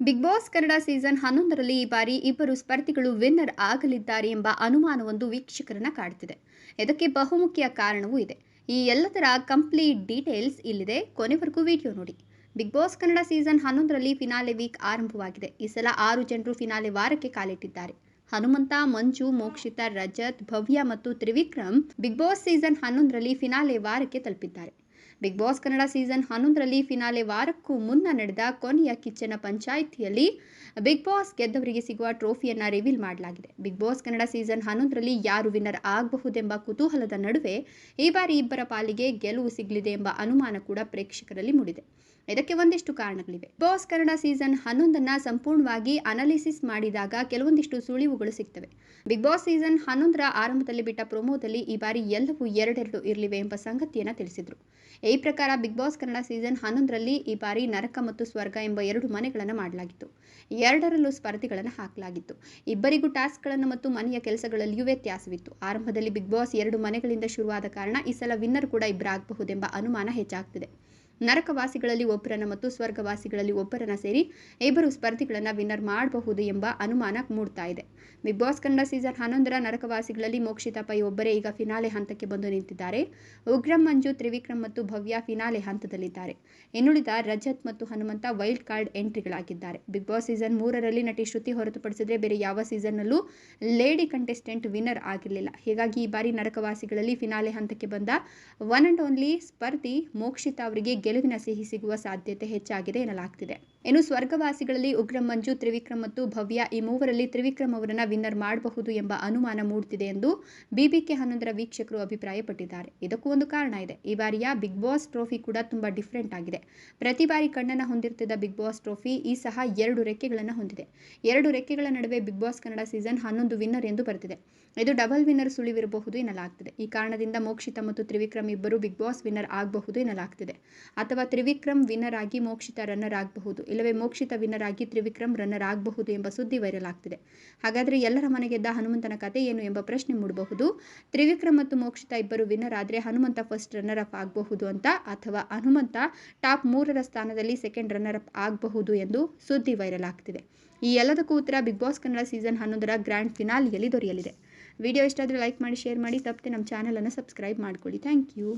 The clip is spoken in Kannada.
ಬಿಗ್ ಬಾಸ್ ಕನ್ನಡ ಸೀಸನ್ ಹನ್ನೊಂದರಲ್ಲಿ ಈ ಬಾರಿ ಇಬ್ಬರು ಸ್ಪರ್ಧಿಗಳು ವಿನ್ನರ್ ಆಗಲಿದ್ದಾರೆ ಎಂಬ ಅನುಮಾನವೊಂದು ವೀಕ್ಷಕರನ್ನ ಕಾಡ್ತಿದೆ. ಇದಕ್ಕೆ ಬಹುಮುಖ್ಯ ಕಾರಣವೂ ಇದೆ. ಈ ಎಲ್ಲದರ ಕಂಪ್ಲೀಟ್ ಡೀಟೇಲ್ಸ್ ಇಲ್ಲಿದೆ. ಕೊನೆವರೆಗೂ ವಿಡಿಯೋ ನೋಡಿ. ಬಿಗ್ ಬಾಸ್ ಕನ್ನಡ ಸೀಸನ್ ಹನ್ನೊಂದರಲ್ಲಿ ಫಿನಾಲೆ ವೀಕ್ ಆರಂಭವಾಗಿದೆ. ಈ ಸಲ ಆರು ಜನರು ಫಿನಾಲೆ ವಾರಕ್ಕೆ ಕಾಲಿಟ್ಟಿದ್ದಾರೆ. ಹನುಮಂತ, ಮಂಜು, ಮೋಕ್ಷಿತ, ರಜತ್, ಭವ್ಯ ಮತ್ತು ತ್ರಿವಿಕ್ರಮ್ ಬಿಗ್ ಬಾಸ್ ಸೀಸನ್ ಹನ್ನೊಂದರಲ್ಲಿ ಫಿನಾಲೆ ವಾರಕ್ಕೆ ತಲುಪಿದ್ದಾರೆ. ಬಿಗ್ ಬಾಸ್ ಕನ್ನಡ ಸೀಸನ್ ಹನ್ನೊಂದರಲ್ಲಿ ಫಿನಾಲೆ ವಾರಕ್ಕೂ ಮುನ್ನ ನಡೆದ ಕೊನೆಯ ಕಿಚ್ಚನ ಪಂಚಾಯಿತಿಯಲ್ಲಿ ಬಿಗ್ ಬಾಸ್ ಗೆದ್ದವರಿಗೆ ಸಿಗುವ ಟ್ರೋಫಿಯನ್ನು ರಿವೀಲ್ ಮಾಡಲಾಗಿದೆ. ಬಿಗ್ ಬಾಸ್ ಕನ್ನಡ ಸೀಸನ್ ಹನ್ನೊಂದರಲ್ಲಿ ಯಾರು ವಿನ್ನರ್ ಆಗಬಹುದೆಂಬ ಕುತೂಹಲದ ನಡುವೆ ಈ ಬಾರಿ ಇಬ್ಬರ ಪಾಲಿಗೆ ಗೆಲುವು ಸಿಗಲಿದೆ ಎಂಬ ಅನುಮಾನ ಕೂಡ ಪ್ರೇಕ್ಷಕರಲ್ಲಿ ಮೂಡಿದೆ. ಇದಕ್ಕೆ ಒಂದಿಷ್ಟು ಕಾರಣಗಳಿವೆ. ಬಾಸ್ ಕನ್ನಡ ಸೀಸನ್ ಹನ್ನೊಂದನ್ನ ಸಂಪೂರ್ಣವಾಗಿ ಅನಾಲಿಸಿಸ್ ಮಾಡಿದಾಗ ಕೆಲವೊಂದಿಷ್ಟು ಸುಳಿವುಗಳು ಸಿಗ್ತವೆ. ಬಿಗ್ ಬಾಸ್ ಸೀಸನ್ ಹನ್ನೊಂದರ ಆರಂಭದಲ್ಲಿ ಬಿಟ್ಟ ಪ್ರೊಮೋದಲ್ಲಿ ಈ ಬಾರಿ ಎಲ್ಲವೂ ಎರಡೆರಡು ಇರಲಿವೆ ಎಂಬ ಸಂಗತಿಯನ್ನು ತಿಳಿಸಿದರು. ಈ ಪ್ರಕಾರ ಬಿಗ್ ಬಾಸ್ ಕನ್ನಡ ಸೀಸನ್ ಹನ್ನೊಂದರಲ್ಲಿ ಈ ಬಾರಿ ನರಕ ಮತ್ತು ಸ್ವರ್ಗ ಎಂಬ ಎರಡು ಮನೆಗಳನ್ನು ಮಾಡಲಾಗಿತ್ತು. ಎರಡರಲ್ಲೂ ಸ್ಪರ್ಧಿಗಳನ್ನು ಹಾಕಲಾಗಿತ್ತು. ಇಬ್ಬರಿಗೂ ಟಾಸ್ಕ್ಗಳನ್ನು ಮತ್ತು ಮನೆಯ ಕೆಲಸಗಳಲ್ಲಿಯೂ ವ್ಯತ್ಯಾಸವಿತ್ತು. ಆರಂಭದಲ್ಲಿ ಬಿಗ್ ಬಾಸ್ ಎರಡು ಮನೆಗಳಿಂದ ಶುರುವಾದ ಕಾರಣ ಈ ಸಲ ವಿನ್ನರ್ ಕೂಡ ಇಬ್ಬರಾಗಬಹುದೆಂಬ ಅನುಮಾನ ಹೆಚ್ಚಾಗ್ತಿದೆ. ನರಕವಾಸಿಗಳಲ್ಲಿ ಒಬ್ಬರನ್ನ ಮತ್ತು ಸ್ವರ್ಗವಾಸಿಗಳಲ್ಲಿ ಒಬ್ಬರನ್ನ ಸೇರಿ ಇಬ್ಬರು ಸ್ಪರ್ಧಿಗಳನ್ನು ವಿನ್ನರ್ ಮಾಡಬಹುದು ಎಂಬ ಅನುಮಾನ ಮೂಡ್ತಾ ಇದೆ. ಬಿಗ್ ಬಾಸ್ ಕಂಡ ಸೀಸನ್ ಹನ್ನೊಂದರ ನರಕವಾಸಿಗಳಲ್ಲಿ ಮೋಕ್ಷಿತಾ ಪೈ ಒಬ್ಬರೇ ಈಗ ಫಿನಾಲೆ ಹಂತಕ್ಕೆ ಬಂದು ನಿಂತಿದ್ದಾರೆ. ಉಗ್ರಂ, ಮಂಜು, ತ್ರಿವಿಕ್ರಮ್ ಮತ್ತು ಭವ್ಯ ಫಿನಾಲೆ ಹಂತದಲ್ಲಿದ್ದಾರೆ. ಇನ್ನುಳಿದ ರಜತ್ ಮತ್ತು ಹನುಮಂತ ವೈಲ್ಡ್ ಕಾರ್ಡ್ ಎಂಟ್ರಿಗಳಾಗಿದ್ದಾರೆ. ಬಿಗ್ ಬಾಸ್ ಸೀಸನ್ ಮೂರರಲ್ಲಿ ನಟಿ ಶ್ರುತಿ ಹೊರತುಪಡಿಸಿದ್ರೆ ಬೇರೆ ಯಾವ ಸೀಸನ್ನಲ್ಲೂ ಲೇಡಿ ಕಂಟೆಸ್ಟೆಂಟ್ ವಿನ್ನರ್ ಆಗಿರಲಿಲ್ಲ. ಹೀಗಾಗಿ ಈ ಬಾರಿ ನರಕವಾಸಿಗಳಲ್ಲಿ ಫಿನಾಲೆ ಹಂತಕ್ಕೆ ಬಂದ ಒನ್ ಅಂಡ್ ಓನ್ಲಿ ಸ್ಪರ್ಧಿ ಮೋಕ್ಷಿತಾ ಅವರಿಗೆ ಗೆಲುವಿನ ಸಿಹಿ ಸಿಗುವ ಸಾಧ್ಯತೆ ಹೆಚ್ಚಾಗಿದೆ ಎನ್ನಲಾಗ್ತಿದೆ ಇನ್ನು ಸ್ವರ್ಗವಾಸಿಗಳಲ್ಲಿ ಉಗ್ರಂ ಮಂಜು, ತ್ರಿವಿಕ್ರಮ್ ಮತ್ತು ಭವ್ಯ ಈ ಮೂವರಲ್ಲಿ ತ್ರಿವಿಕ್ರಮ್ ಅವರನ್ನು ವಿನ್ನರ್ ಮಾಡಬಹುದು ಎಂಬ ಅನುಮಾನ ಮೂಡುತ್ತಿದೆ ಎಂದು ಬಿಬಿಕೆ ಹನ್ನೊಂದರ ವೀಕ್ಷಕರು ಅಭಿಪ್ರಾಯಪಟ್ಟಿದ್ದಾರೆ. ಇದಕ್ಕೂ ಒಂದು ಕಾರಣ ಇದೆ. ಈ ಬಾರಿಯ ಬಿಗ್ ಬಾಸ್ ಟ್ರೋಫಿ ಕೂಡ ತುಂಬಾ ಡಿಫ್ರೆಂಟ್ ಆಗಿದೆ. ಪ್ರತಿ ಬಾರಿ ಕಣ್ಣನ್ನು ಹೊಂದಿರ್ತಿದ್ದ ಬಿಗ್ ಬಾಸ್ ಟ್ರೋಫಿ ಈ ಸಹ ಎರಡು ರೆಕ್ಕೆಗಳನ್ನು ಹೊಂದಿದೆ. ಎರಡು ರೆಕ್ಕೆಗಳ ನಡುವೆ ಬಿಗ್ ಬಾಸ್ ಕನ್ನಡ ಸೀಸನ್ ಹನ್ನೊಂದು ವಿನ್ನರ್ ಎಂದು ಬರೆದಿದೆ. ಇದು ಡಬಲ್ ವಿನ್ನರ್ ಸುಳಿವಿರಬಹುದು ಎನ್ನಲಾಗ್ತಿದೆ. ಈ ಕಾರಣದಿಂದ ಮೋಕ್ಷಿತ ಮತ್ತು ತ್ರಿವಿಕ್ರಮ್ ಇಬ್ಬರು ಬಿಗ್ ಬಾಸ್ ವಿನ್ನರ್ ಆಗಬಹುದು ಎನ್ನಲಾಗ್ತಿದೆ. ಅಥವಾ ತ್ರಿವಿಕ್ರಮ್ ವಿನ್ನರ್ ಆಗಿ ಮೋಕ್ಷಿತ ರನ್ನರ್ ಆಗಬಹುದು ಇಲ್ಲವೇ ಮೋಕ್ಷಿತ ವಿನ್ನರ್ ಆಗಿ ತ್ರಿವಿಕ್ರಮ್ ರನ್ನರ್ ಆಗಬಹುದು ಎಂಬ ಸುದ್ದಿ ವೈರಲ್ ಆಗ್ತಿದೆ. ಹಾಗಾದರೆ ಎಲ್ಲರ ಮನೆಗೆದ್ದ ಹನುಮಂತನ ಕತೆ ಏನು ಎಂಬ ಪ್ರಶ್ನೆ ಮೂಡಬಹುದು. ತ್ರಿವಿಕ್ರಮ್ ಮತ್ತು ಮೋಕ್ಷಿತ ಇಬ್ಬರು ವಿನ್ನರ್ ಆದರೆ ಹನುಮಂತ ಫಸ್ಟ್ ರನ್ನರ್ ಅಪ್ ಆಗಬಹುದು ಅಂತ ಅಥವಾ ಹನುಮಂತ ಟಾಪ್ ಮೂರರ ಸ್ಥಾನದಲ್ಲಿ ಸೆಕೆಂಡ್ ರನ್ನರ್ ಅಪ್ ಆಗಬಹುದು ಎಂದು ಸುದ್ದಿ ವೈರಲ್ ಆಗ್ತಿದೆ. ಈ ಎಲ್ಲದಕ್ಕೂ ಉತ್ತರ ಬಿಗ್ ಬಾಸ್ ಕನ್ನಡ ಸೀಸನ್ ಹನ್ನೊಂದರ ಗ್ರ್ಯಾಂಡ್ ಫಿನಾಲಿಯಲ್ಲಿ ದೊರೆಯಲಿದೆ. ವಿಡಿಯೋ ಇಷ್ಟ ಲೈಕ್ ಮಾಡಿ ಶೇರ್ ಮಾಡಿ, ತಪ್ಪದೆ ನಮ್ಮ ಚಾನಲನ್ನು ಸಬ್ಸ್ಕ್ರೈಬ್ ಮಾಡ್ಕೊಳ್ಳಿ. Thank you